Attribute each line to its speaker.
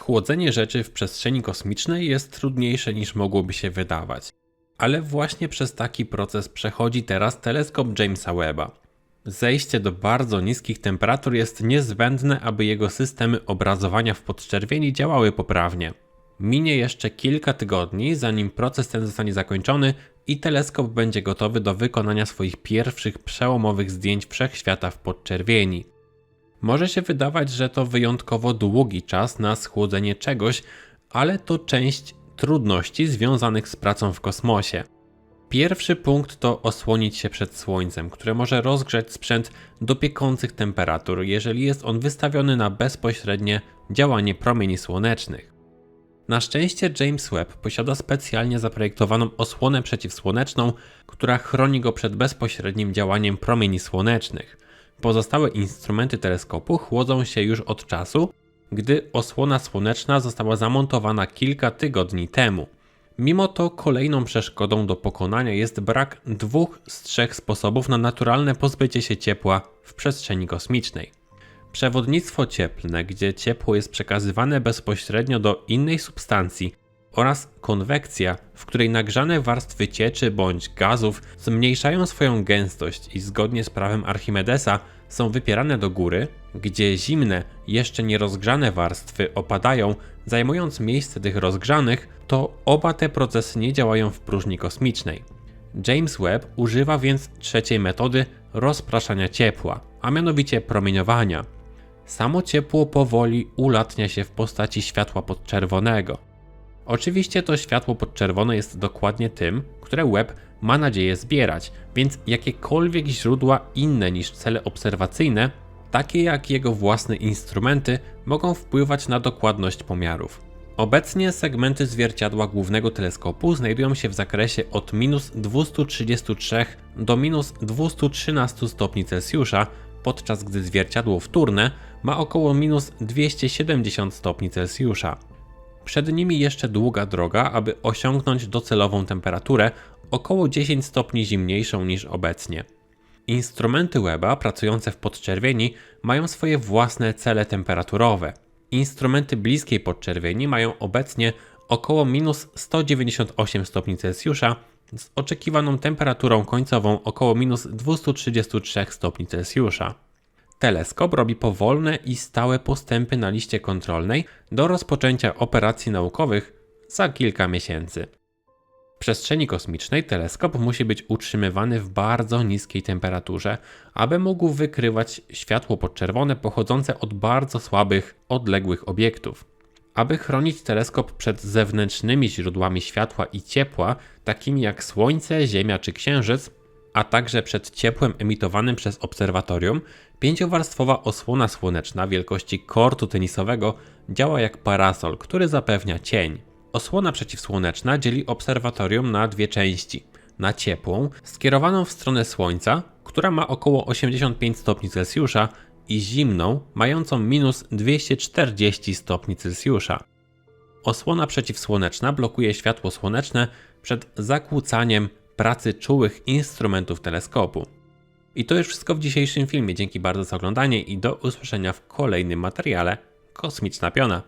Speaker 1: Chłodzenie rzeczy w przestrzeni kosmicznej jest trudniejsze niż mogłoby się wydawać. Ale właśnie przez taki proces przechodzi teraz teleskop Jamesa Webba. Zejście do bardzo niskich temperatur jest niezbędne, aby jego systemy obrazowania w podczerwieni działały poprawnie. Minie jeszcze kilka tygodni, zanim proces ten zostanie zakończony i teleskop będzie gotowy do wykonania swoich pierwszych przełomowych zdjęć wszechświata w podczerwieni. Może się wydawać, że to wyjątkowo długi czas na schłodzenie czegoś, ale to część trudności związanych z pracą w kosmosie. Pierwszy punkt to osłonić się przed słońcem, które może rozgrzać sprzęt do piekących temperatur, jeżeli jest on wystawiony na bezpośrednie działanie promieni słonecznych. Na szczęście James Webb posiada specjalnie zaprojektowaną osłonę przeciwsłoneczną, która chroni go przed bezpośrednim działaniem promieni słonecznych. Pozostałe instrumenty teleskopu chłodzą się już od czasu, gdy osłona słoneczna została zamontowana kilka tygodni temu. Mimo to kolejną przeszkodą do pokonania jest brak dwóch z trzech sposobów na naturalne pozbycie się ciepła w przestrzeni kosmicznej. Przewodnictwo cieplne, gdzie ciepło jest przekazywane bezpośrednio do innej substancji, oraz konwekcja, w której nagrzane warstwy cieczy bądź gazów zmniejszają swoją gęstość i zgodnie z prawem Archimedesa są wypierane do góry, gdzie zimne, jeszcze nierozgrzane warstwy opadają, zajmując miejsce tych rozgrzanych, to oba te procesy nie działają w próżni kosmicznej. James Webb używa więc trzeciej metody rozpraszania ciepła, a mianowicie promieniowania. Samo ciepło powoli ulatnia się w postaci światła podczerwonego. Oczywiście to światło podczerwone jest dokładnie tym, które Webb ma nadzieję zbierać, więc jakiekolwiek źródła inne niż cele obserwacyjne, takie jak jego własne instrumenty, mogą wpływać na dokładność pomiarów. Obecnie segmenty zwierciadła głównego teleskopu znajdują się w zakresie od minus 233 do minus 213 stopni Celsjusza, podczas gdy zwierciadło wtórne ma około minus 270 stopni Celsjusza. Przed nimi jeszcze długa droga, aby osiągnąć docelową temperaturę około 10 stopni zimniejszą niż obecnie. Instrumenty Weba pracujące w podczerwieni mają swoje własne cele temperaturowe. Instrumenty bliskiej podczerwieni mają obecnie około minus 198 stopni Celsjusza z oczekiwaną temperaturą końcową około minus 233 stopni Celsjusza. Teleskop robi powolne i stałe postępy na liście kontrolnej do rozpoczęcia operacji naukowych za kilka miesięcy. W przestrzeni kosmicznej teleskop musi być utrzymywany w bardzo niskiej temperaturze, aby mógł wykrywać światło podczerwone pochodzące od bardzo słabych, odległych obiektów. Aby chronić teleskop przed zewnętrznymi źródłami światła i ciepła, takimi jak Słońce, Ziemia czy Księżyc, a także przed ciepłem emitowanym przez obserwatorium, pięciowarstwowa osłona słoneczna wielkości kortu tenisowego działa jak parasol, który zapewnia cień. Osłona przeciwsłoneczna dzieli obserwatorium na dwie części. Na ciepłą, skierowaną w stronę Słońca, która ma około 85 stopni Celsjusza i zimną, mającą minus 240 stopni Celsjusza. Osłona przeciwsłoneczna blokuje światło słoneczne przed zakłócaniem pracy czułych instrumentów teleskopu. I to już wszystko w dzisiejszym filmie. Dzięki bardzo za oglądanie i do usłyszenia w kolejnym materiale Kosmiczna Piona.